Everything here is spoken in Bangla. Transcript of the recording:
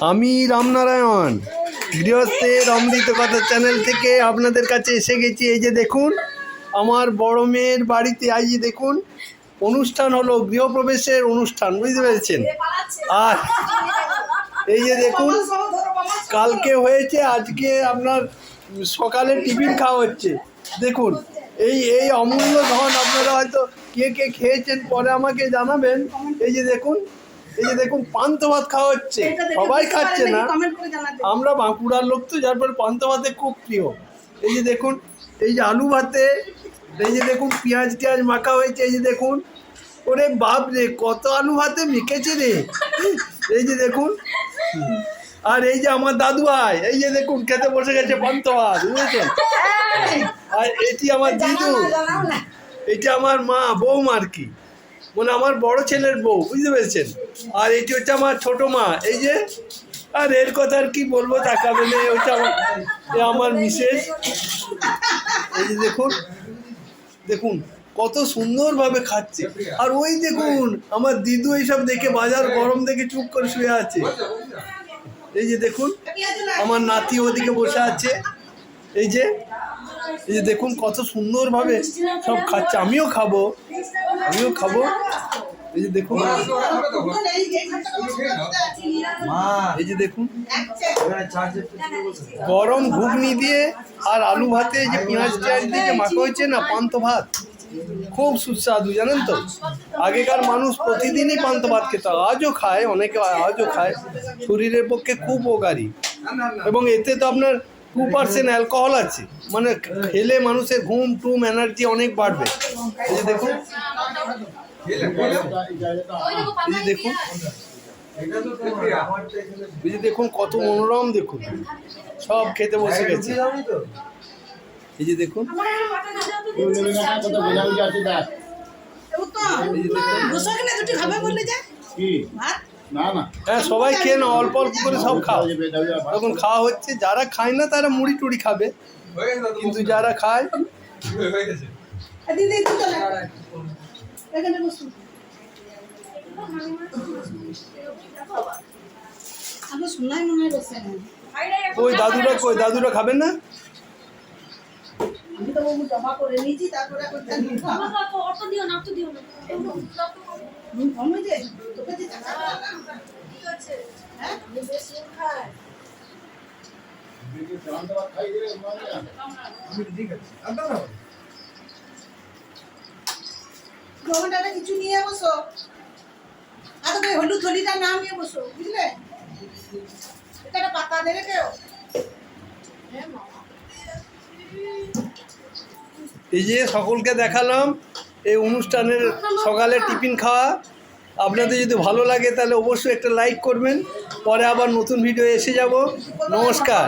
আমি রামনারায়ণ গৃহস্থের অমৃত কথা চ্যানেল থেকে আপনাদের কাছে এসে গেছি। এই যে দেখুন, আমার বড় মেয়ের বাড়িতে যে দেখুন, অনুষ্ঠান হলো, গৃহপ্রবেশের অনুষ্ঠান, বুঝতে পেরেছেন? আর এই যে দেখুন, কালকে হয়েছে, আজকে আপনার সকালে টিফিন খাওয়া হচ্ছে। দেখুন, এই এই অমূল্য ধন আপনারা হয়তো কে কে খেয়েছেন পরে আমাকে জানাবেন। এই যে দেখুন এই যে দেখুন পান্তা ভাত খাওয়া হচ্ছে। সবাই খাচ্ছে না। আমরা বাঁকুড়ার লোক তো যার পরে পান্তা ভাতে খুব প্রিয়। এই যে দেখুন এই যে আলু ভাতে এই যে দেখুন পেঁয়াজ টিয়াজ মাখা হয়েছে এই যে দেখুন। ওরে বাপ রে কত আলু ভাতে মেখেছে রে। এই যে দেখুন। আর এই যে আমার দাদু ভাই এই যে দেখুন খেতে বসে গেছে পান্তা ভাত বুঝেছেন আর এটি আমার দিদু। এটা আমার মা বৌমা আর কি। মানে আমার বড় ছেলের বউ। বুঝতে পেরেছেন? আর এটি হচ্ছে আমার ছোট মা। এই যে, আর এর কথা আর কি বলব, তাকাবে না হচ্ছে আমার আমার মিসেস। এই যে দেখুন দেখুন, কত সুন্দরভাবে খাচ্ছে। আর ওই দেখুন, আমার দিদু এইসব দেখে বাজার গরম দেখে চুপ করে শুয়ে আছে। এই যে দেখুন, আমার নাতি ওদিকে বসে আছে। এই যে এই যে দেখুন কত সুন্দরভাবে সব খাচ্ছে, আমিও খাব। আমিও খাব। এই যে দেখুন। এই যে দেখুন। গরম ঘুগনি দিয়ে আর আলু ভাতে যে পেঁয়াজ টেয়াজ দিয়ে যে মাখা হয়েছে না, পান্ত ভাত। খুব সুস্বাদু, জানেন তো? আগেকার মানুষ প্রতিদিনই পান্ত ভাত খেত, আজও খায়, অনেকে আজও খায়। শরীরের পক্ষে খুব উপকারী। এবং এতে তো আপনার টু পার্সেন্ট অ্যালকোহল আছে। মানে খেলে মানুষের ঘুম টুম এনার্জি অনেক বাড়বে। এই যে দেখুন। এই দেখুন। এই যে দেখুন কত মনোরম দেখুন। সব খেতে বসে গেছে। এই যে দেখুন। দুটি যে। ভাত? না না। হ্যাঁ সবাই খেয়ে না অল্প অল্প করে সব খাও। তখন খাওয়া হচ্ছে যারা খায় না তারা মুড়ি টুড়ি খাবে। কিন্তু যারা খায় ওই দাদুরা কই দাদুরা খাবেন না? আমি তো বাবু জমা করে নিয়েছি তারপরে করতে অটো দিও না অটো দিও না। নুন তোকে যে ঠিক আছে। হ্যাঁ কিছু নিয়ে বসো। আর তো হলুদ থলিটা নাম নিয়ে বসো বুঝলে? এটা একটা পাতা দেবে কেউ? এই যে সকলকে দেখালাম, এই অনুষ্ঠানের সকালে টিফিন খাওয়া। আপনাদের যদি ভালো লাগে তাহলে অবশ্যই একটা লাইক করবেন, পরে আবার নতুন ভিডিও এসে যাব। নমস্কার।